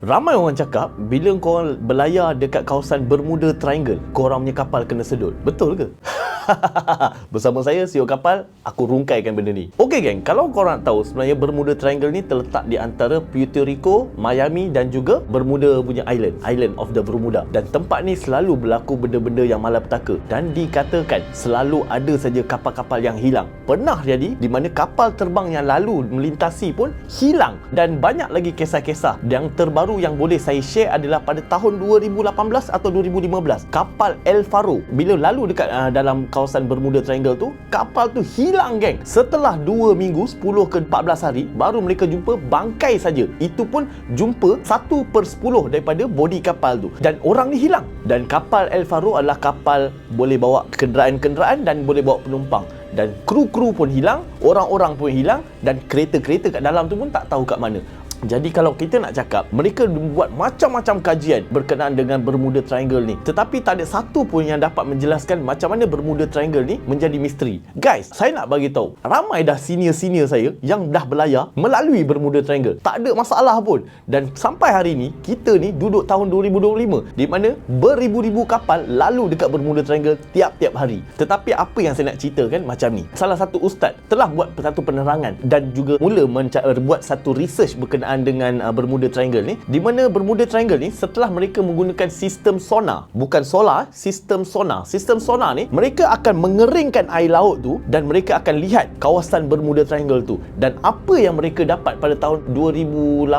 Ramai orang cakap bila korang berlayar dekat kawasan Bermuda Triangle, korang punya kapal kena sedut. Betul ke? Bersama saya, CEO Kapal, aku rungkaikan benda ni. Okey geng, kalau korang nak tahu sebenarnya Bermuda Triangle ni terletak di antara Puerto Rico, Miami dan juga Bermuda punya island, Island of the Bermuda. Dan tempat ni selalu berlaku benda-benda yang malapetaka dan dikatakan selalu ada saja kapal-kapal yang hilang. Pernah jadi di mana kapal terbang yang lalu melintasi pun hilang dan banyak lagi kisah-kisah yang terbaru baru yang boleh saya share adalah pada tahun 2018 atau 2015 kapal El Faro bila lalu dekat uh, dalam kawasan Bermuda Triangle tu kapal tu hilang geng. Setelah 2 minggu 10 ke 14 hari baru mereka jumpa bangkai saja. Itu pun jumpa 1 per 10 daripada bodi kapal tu. Dan orang ni hilang. Dan kapal El Faro adalah kapal boleh bawa kenderaan-kenderaan dan boleh bawa penumpang. Dan kru-kru pun hilang, orang-orang pun hilang dan kereta-kereta kat dalam tu pun tak tahu kat mana. Jadi kalau kita nak cakap mereka buat macam-macam kajian berkenaan dengan Bermuda Triangle ni tetapi tak ada satu pun yang dapat menjelaskan macam mana Bermuda Triangle ni menjadi misteri. Guys, saya nak bagi tahu ramai dah senior-senior saya yang dah berlayar melalui Bermuda Triangle. Tak ada masalah pun. Dan sampai hari ni kita ni duduk tahun 2025 di mana beribu-ribu kapal lalu dekat Bermuda Triangle tiap-tiap hari. Tetapi apa yang saya nak ceritakan macam ni. Salah satu ustaz telah buat satu penerangan dan juga mula buat satu research berkenaan berkenaan dengan uh, Bermuda Triangle ni di mana Bermuda Triangle ni setelah mereka menggunakan sistem sonar. Bukan solar sistem sonar. Sistem sonar ni mereka akan mengeringkan air laut tu dan mereka akan lihat kawasan Bermuda Triangle tu. Dan apa yang mereka dapat pada tahun 2018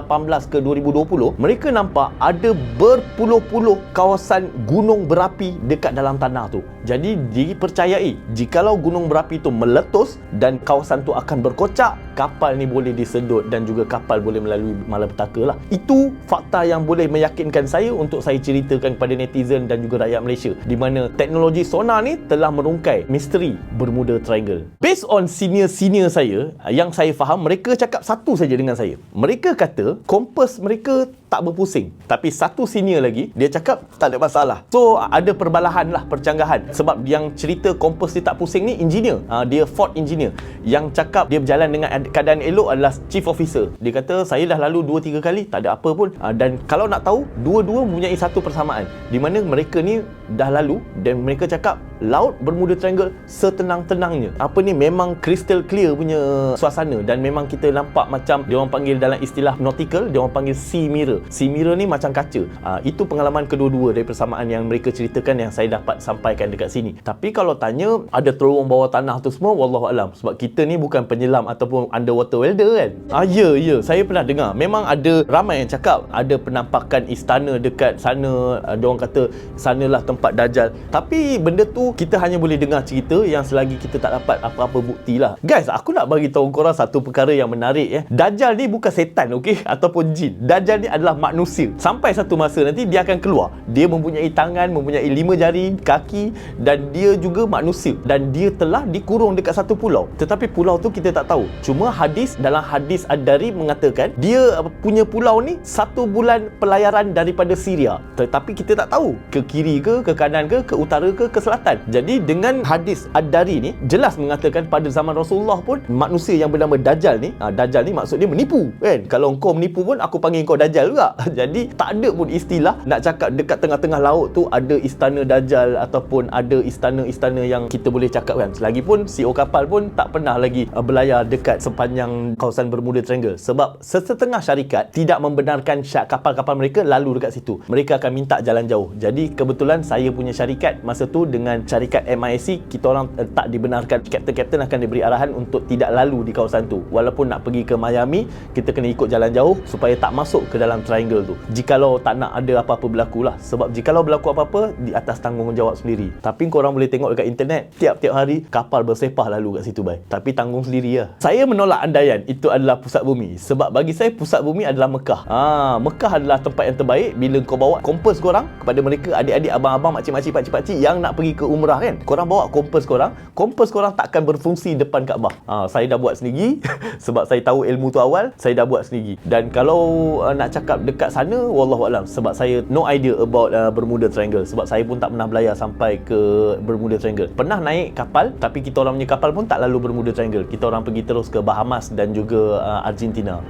ke 2020 mereka nampak ada berpuluh-puluh kawasan gunung berapi dekat dalam tanah tu. Jadi dipercayai jikalau gunung berapi tu meletus dan kawasan tu akan berkocak kapal ni boleh disedut dan juga kapal boleh melalui melalui malapetaka lah. Itu fakta yang boleh meyakinkan saya untuk saya ceritakan kepada netizen dan juga rakyat Malaysia di mana teknologi sonar ni telah merungkai misteri Bermuda Triangle. Based on senior-senior saya yang saya faham mereka cakap satu saja dengan saya. Mereka kata kompas mereka tak berpusing. Tapi satu senior lagi, dia cakap tak ada masalah. So, ada perbalahan lah, percanggahan. Sebab yang cerita kompas dia tak pusing ni, engineer. Uh, dia Ford engineer. Yang cakap dia berjalan dengan keadaan elok adalah chief officer. Dia kata, saya dah lalu 2-3 kali, tak ada apa pun. Uh, dan kalau nak tahu, dua-dua mempunyai satu persamaan. Di mana mereka ni dah lalu dan mereka cakap, laut Bermuda Triangle setenang-tenangnya. Apa ni? Memang crystal clear punya suasana dan memang kita nampak macam dia orang panggil dalam istilah nautical, dia orang panggil sea mirror. Si mirror ni macam kaca. Uh, itu pengalaman kedua-dua dari persamaan yang mereka ceritakan yang saya dapat sampaikan dekat sini. Tapi kalau tanya ada terowong bawah tanah tu semua wallahu alam. Sebab kita ni bukan penyelam ataupun underwater welder kan. Ah ya ya. Saya pernah dengar. Memang ada ramai yang cakap ada penampakan istana dekat sana. Ada orang kata sanalah tempat dajal tapi benda tu kita hanya boleh dengar cerita yang selagi kita tak dapat apa-apa bukti lah. Guys aku nak bagi tahu korang satu perkara yang menarik ya dajal ni bukan setan okey? Ataupun jin. Dajal ni adalah manusia. Sampai satu masa nanti dia akan keluar. Dia mempunyai tangan mempunyai lima jari kaki dan dia juga manusia. Dan dia telah dikurung dekat satu pulau. Tetapi pulau tu kita tak tahu. Cuma hadis dalam hadis Ad-Dari mengatakan dia punya pulau ni satu bulan pelayaran daripada Syria. Tetapi kita tak tahu. Ke kiri ke ke kanan ke ke utara ke ke selatan jadi dengan hadis Ad-Dari ni jelas mengatakan pada zaman Rasulullah pun manusia yang bernama Dajjal ni ha, Dajjal ni maksud dia menipu kan? Kalau kau menipu pun aku panggil kau Dajjal juga. Jadi tak ada pun istilah nak cakap dekat tengah-tengah laut tu ada istana Dajjal ataupun ada istana-istana yang kita boleh cakap kan? Pun CEO kapal pun tak pernah lagi uh, berlayar dekat sepanjang kawasan Bermuda Triangle. Sebab sesetengah syarikat tidak membenarkan syak kapal-kapal mereka lalu dekat situ. Mereka akan minta jalan jauh. Jadi kebetulan saya punya syarikat masa tu dengan syarikat MISC kita orang uh, tak dibenarkan. Kapten-kapten akan diberi arahan untuk tidak lalu di kawasan tu. Walaupun nak pergi ke Miami kita kena ikut jalan jauh supaya tak masuk ke dalam triangle tu. Jikalau tak nak ada apa-apa berlaku lah. Sebab jikalau berlaku apa-apa di atas tanggungjawab sendiri. Tapi korang boleh tengok dekat internet tiap-tiap hari kapal bersepah lalu kat situ bay tapi tanggung sendiri lah. Saya menolak andaian itu adalah pusat bumi. Sebab bagi saya pusat bumi adalah Mekah. Ah Mekah adalah tempat yang terbaik bila kau bawa kompas korang kepada mereka adik-adik abang-abang makcik-makcik pakcik-pakcik yang nak pergi ke umrah kan korang bawa kompas korang kompas korang takkan berfungsi depan Kaabah ah, saya dah buat sendiri sebab saya tahu ilmu tu awal saya dah buat sendiri dan kalau uh, nak cakap dekat sana wallahu alam sebab saya no idea about uh, Bermuda Triangle sebab saya pun tak pernah belayar sampai ke Bermuda Triangle. Pernah naik kapal tapi kita orang punya kapal pun tak lalu Bermuda Triangle. Kita orang pergi terus ke Bahamas dan juga uh, Argentina.